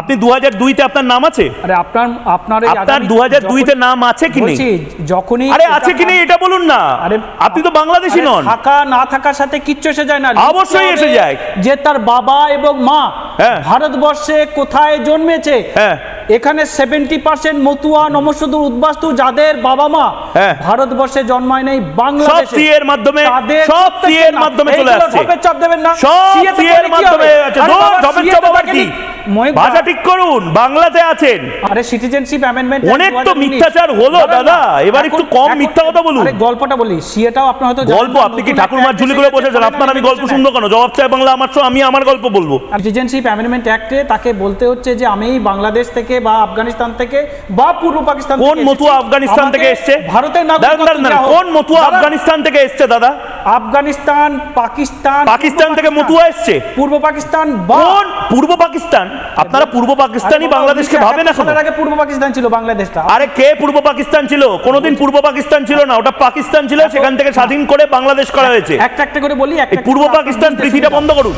আপনি দু হাজার দুইতে আপনার নাম আছে? আরে আপনার আপনার আপনার দু হাজার দুইতে নাম আছে কি নেই? যখনই আরে আছে কি নেই? এটা বলুন না। আরে আপনি তো বাংলাদেশি নন। থাকা না থাকার সাথে কিচ্ছু এসে যায় না। অবশ্যই এসে যায়। যে তার বাবা এবং মা হ্যাঁ। ভারতবর্ষে কোথায় জন্মেছে হ্যাঁ। এখানে সেভেন্টি পার্সেন্ট মতুয়া নমস্বদূর উদ্বাস্তু যাদের বাবা মা হ্যাঁ। ভারতবর্ষে জন্মায় নেই সব বাংলাদেশে। সি এর মাধ্যমে সব এর মাধ্যমে চলে আসছে। চাপ দেবেন না। সব এর মাধ্যমে আছে চাপ নি? ভাষা ঠিক করুন বাংলাতে আছেন। আরে সিটিজেনশিপ অ্যামেন্ডমেন্ট অনেক তো মিথ্যাচার হলো দাদা, এবার একটু কম মিথ্যা কথা বলুন। গল্পটা বলি সিএটাও আপনি হয়তো গল্প আপনি কি ঝুলি করে বসেছেন? আপনার আমি গল্প শুনব কেন? জবাব চাই বাংলা আমার আমি আমার গল্প বলব। সিটিজেনশিপ অ্যামেন্ডমেন্ট অ্যাক্টে তাকে বলতে হচ্ছে যে আমি বাংলাদেশ থেকে বা আফগানিস্তান থেকে বা পূর্ব পাকিস্তান কোন মতুয়া আফগানিস্তান থেকে এসছে? ভারতের দাঁড়ান। কোন মতুয়া আফগানিস্তান থেকে এসছে দাদা? আফগানিস্তান পাকিস্তান পাকিস্তান থেকে মতুয়া এসছে। পূর্ব পাকিস্তান কোন? পূর্ব পাকিস্তান। আপনারা পূর্ব পাকিস্তানি বাংলাদেশকে 1971 ভাবেন এখন। আগে পূর্ব পাকিস্তান ছিল বাংলাদেশটা। আরে কে পূর্ব পাকিস্তান ছিল? কোনোদিন পূর্ব পাকিস্তান ছিল না। ওটা পাকিস্তান ছিল সেখান থেকে স্বাধীন করে বাংলাদেশ করা হয়েছে। একটা একটা করে বলি পূর্ব পাকিস্তান পৃথিবীটা বন্ধ করুন।